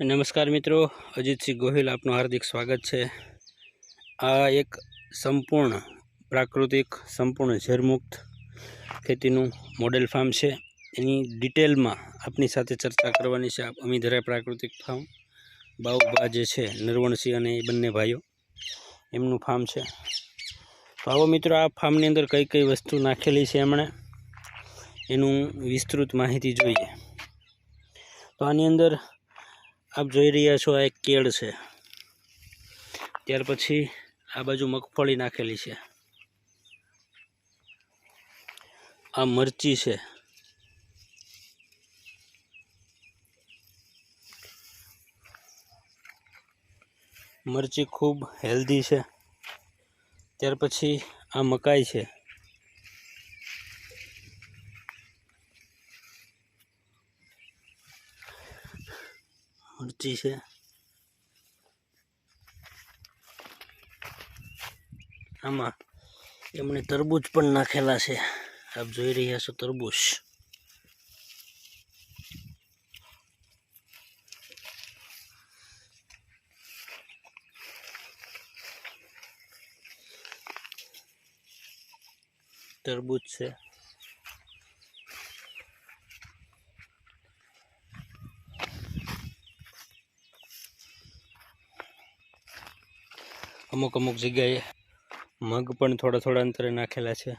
નમસ્કાર મિત્રો, અજીતસિંહ ગોહિલ, આપનું હાર્દિક સ્વાગત છે. આ એક સંપૂર્ણ પ્રાકૃતિક, સંપૂર્ણ ઝેરમુક્ત ખેતીનું મોડેલ ફાર્મ છે. એની ડિટેલમાં આપની સાથે ચર્ચા કરવાની છે. આપ અમીધરા પ્રાકૃતિક ફાર્મ બાઉભા જે છે, નરવણસિંહ અને એ બંને ભાઈઓ, એમનું ફાર્મ છે. તો આવો મિત્રો, આ ફાર્મની અંદર કઈ કઈ વસ્તુ નાખેલી છે એમણે? એનું વિસ્તૃત માહિતી જોઈએ. તો આની અંદર આપ જોઈ રહ્યા છો આ એક કેળ છે. ત્યાર પછી આ બાજુ મગફળી નાખેલી છે. આ મરચી છે. મરચી ખૂબ હેલ્ધી છે. ત્યાર પછી આ મકાઈ છે. મરચી છે. આમાં એમણે તરબૂચ પણ નાખેલા છે. આપ જોઈ રહ્યા છો તરબૂચ. તરબૂચ છે. અમુક અમુક જગ્યાએ મગ પણ થોડા થોડા અંતરે નાખેલા છે.